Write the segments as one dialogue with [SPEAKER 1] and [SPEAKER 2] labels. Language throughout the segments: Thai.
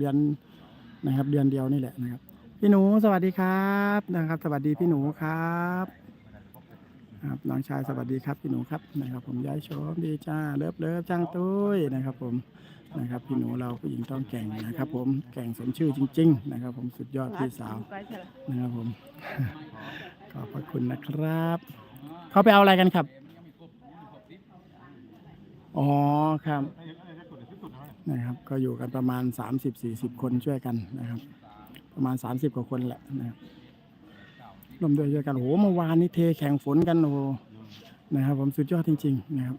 [SPEAKER 1] เดือนนะครับ เดือนเดียวนี่แหละนะครับ พี่หนูสวัสดีครับนะครับ สวัสดีพี่หนูครับครับน้องชายสวัสดีครับพี่หนูครับนะครับผมย้ายชมดีจ้าเลิฟเลิฟจ้างตุ้ยนะครับ ผมนะครับพี่หนูเราผู้หญิงต้องแก่งนะครับ ผมแก่งสมชื่อจริง ๆ นะครับ ผมสุดยอดพี่สาวนะครับผมขอบพระคุณนะครับ เขาไปเอาอะไรกันครับ อ๋อครับ นะครับ ก็อยู่กันประมาณ 30-40 คนช่วยกันนะครับ ประมาณ 30 กว่าคนแหละนะครับร่วมด้วยช่วยกันโอ้โหเมื่อวานนี้เทแข่งฝนกันโอ้โหนะครับ ผมสุดยอดจริง ๆ นะครับ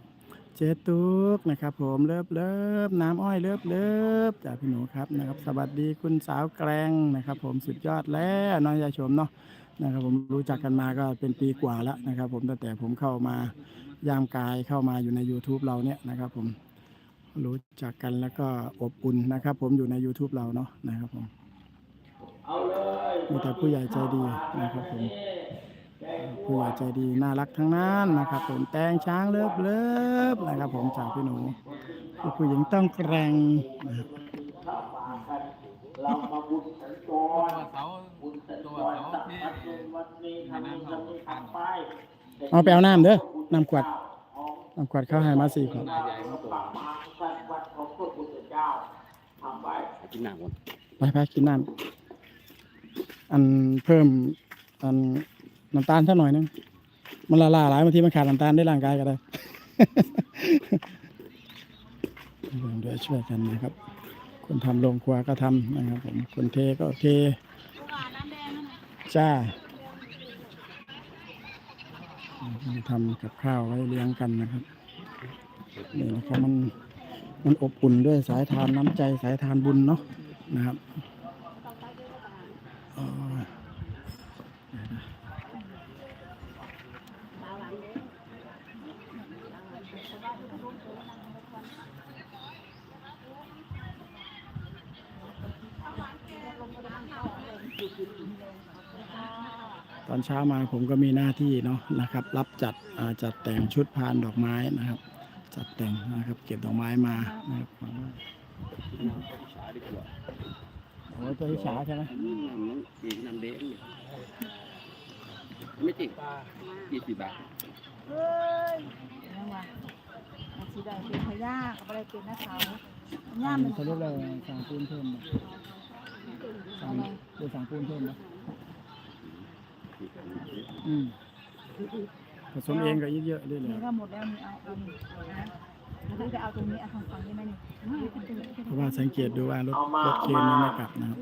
[SPEAKER 1] เจตุกนะครับ ผมเลิฟเลิฟน้ำอ้อยเลิฟเลิฟจากพี่หนูครับนะครับ สวัสดีคุณสาวแกรงนะครับ ผมสุดยอดแล้วน้องยายชมเนาะนะครับผมรู้จักกันมาก็เป็นปีกว่าแล้วนะครับ ผมตั้งแต่ผมเข้ามายามกายเข้ามาอยู่ใน YouTube เราเนี่ยนะครับ ผม รู้จักกันแล้วก็อบอุ่นนะครับ ผมอยู่ใน YouTube เราเนาะนะครับผมมีแต่ผู้ใหญ่ใจดีนะครับผมผู้ใหญ่ใจดีน่ารักทั้งนั้นนะครับผมแตงช้างเลิฟเลิฟนะครับ ผมจากพี่หนูผู้หญิงต้องแกรงนะครับ
[SPEAKER 2] เรามาบุญสัญจ
[SPEAKER 3] ตัว
[SPEAKER 2] ร
[SPEAKER 3] เสา
[SPEAKER 2] บุญสัญ
[SPEAKER 3] ตัว
[SPEAKER 2] จร
[SPEAKER 3] เสา
[SPEAKER 2] สัม
[SPEAKER 3] ที่
[SPEAKER 2] ผัสบุญวันนี้ทำบุญทำบุญทำไป
[SPEAKER 1] เอาไปเอาน้ำเด้อน้ำขวด น้ำขวดเข้าให้มาสี่ขวด
[SPEAKER 2] ปากมาสัตว์วัดของพระพุทธเจ้าทำไว้
[SPEAKER 3] กินหนักวัน
[SPEAKER 1] ไปไปกินน้ำอันเพิ่มอันน้ำตาลสักหน่อยนึงมันละลายหลายบางทีมันขาดน้ำตาลได้ร่างกายก็ได้ร่วมด้วยช่วยกันนะครับ คนทำโรงครัวก็ทำนะครับผมคนเทก็เทจ้า ทำกับข้าวไว้เลี้ยงกันนะครับนี่นะครับมันมันอบอุ่นด้วยสายทานน้ำใจสายทานบุญเนาะนะครับ อ๋อตอนเช้ามาผมก็มีหน้าที่เนาะนะครับ รับจัดอ่าจัดแต่งชุดพานดอกไม้นะครับ จัดแต่งนะครับ เก็บดอกไม้มานะครับโอ้ตัวอิจฉาใช่ไหม
[SPEAKER 3] อีกน้ำเด้งไม่จริงยี่สิบบาท
[SPEAKER 4] เฮ้ยยังวะอาชีพใดเป็นพยากับอะไรเป็นนักข่าวย่ามมัน
[SPEAKER 1] เขาเรียกอะไรสั่งปูนเพิ่มไหมสั่งเดี๋ยวสั่งปูนเพิ่มไหม อืมผสมเองก็เยอะๆได้เลย
[SPEAKER 4] นี่ก็หมดแล้วนี่เอาเอานี่นะแล้วจะเอาตรงนี้เอาทางฝั่งนี้ไหมนี่
[SPEAKER 1] เพราะว่าสังเกตดูว่ารถรถเคนยังไม่กลับนะครับ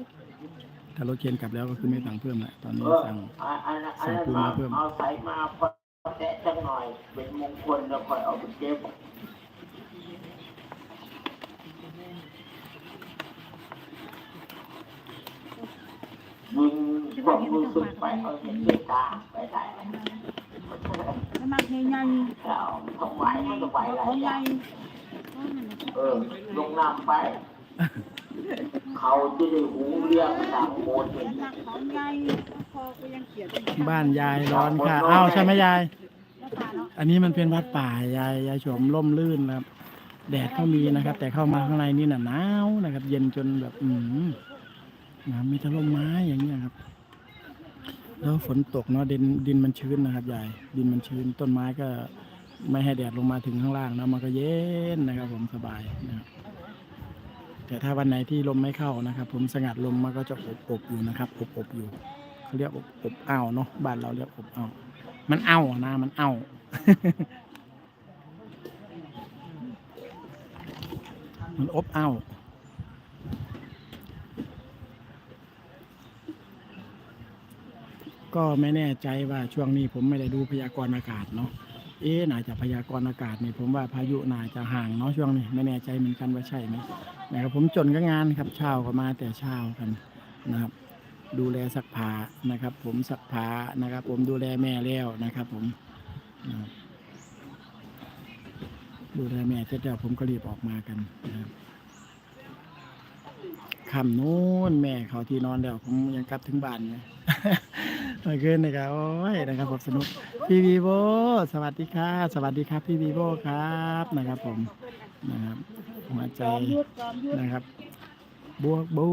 [SPEAKER 1] ถ้ารถเคนกลับแล้วก็คือไม่สั่งเพิ่มละตอน
[SPEAKER 2] เอ
[SPEAKER 1] นี้
[SPEAKER 2] อ
[SPEAKER 1] สั่ง
[SPEAKER 2] อันอันอัน
[SPEAKER 1] ใส่
[SPEAKER 2] นั้น
[SPEAKER 1] ปูน
[SPEAKER 2] มา
[SPEAKER 1] มาเพิ่ม
[SPEAKER 2] เอาใส่มาพอแตะจังหน่อย เป็นมงคลแล้วค่อยเอาไปเก็บมึ งบอกมึงสุดไปเอาเห็นเกตาไปได้ไหม
[SPEAKER 4] ไม่มากใหญ่
[SPEAKER 2] เราถวายมันก็ไหว
[SPEAKER 4] ๆ
[SPEAKER 2] หลา
[SPEAKER 4] เขา
[SPEAKER 2] ยอ
[SPEAKER 4] ใหญ่
[SPEAKER 2] ย่างเออลงน้ำไป เขาจะได้หูเรียงต่างโมดเป็น
[SPEAKER 4] หนักของใหญ่คอก็ยังเขียน
[SPEAKER 1] บ้านยายร้อนค่ะอ้าวใช่ไหมยาย
[SPEAKER 4] แล้วตาเนาะ
[SPEAKER 1] อันนี้มันเป็นวัดป่ายายยายโฉมร่มรื่นนะครับ แดดก็มีนะครับ แต่เข้ามาข้างในนี่น่ะหนาวนะครับ เย็นจนแบบ อืมนะครับมีแต่ร่มไม้อย่างเงี้ยครับ แล้วฝนตกเนาะดินดินมันชื้นนะครับยายดินมันชื้นต้นไม้ก็ไม่ให้แดดลงมาถึงข้างล่างนะมันก็เย็นนะครับ ผมสบายนะครับแต่ถ้าวันไหนที่ลมไม่เข้านะครับ ผมสงัดลมมันก็จะอบอบอยู่นะครับอบอบอยู่เขาเรียกอบอบอ้าวเนาะบ้านเราเรียกอบอ้าวมันอ้าวนะมันอ้าวมันอบอ้าว ก็ไม่แน่ใจว่าช่วงนี้ผมไม่ได้ดูพยากรณ์อากาศเนาะเอ๊ะน่าจะพยากรณ์อากาศนี่ผมว่าพายุน่าจะห่างเนาะช่วงนี้ไม่แน่ใจเหมือนกันว่าใช่ไหมนะครับผมจนก็งานครับเช้าก็มาแต่เช้ากันนะครับ ดูแลสักผ้านะครับ ผมสักผ้านะครับ ผมดูแลแม่แล้วนะครับ ผมนะบดูแลแม่เสร็จแล้วผมก็รีบออกมากันนะครับคำนู้นแม่เขาที่นอนแล้วผมยังกลับถึงบ้านเลย เมื่อคืนนะครับโอ้ยนะครับผมสนุกพี่วีโบสวัสดีครับสวัสดีครับ พี่วีโบครับนะครับผมนะครับหัวใจนะครับ บวกบู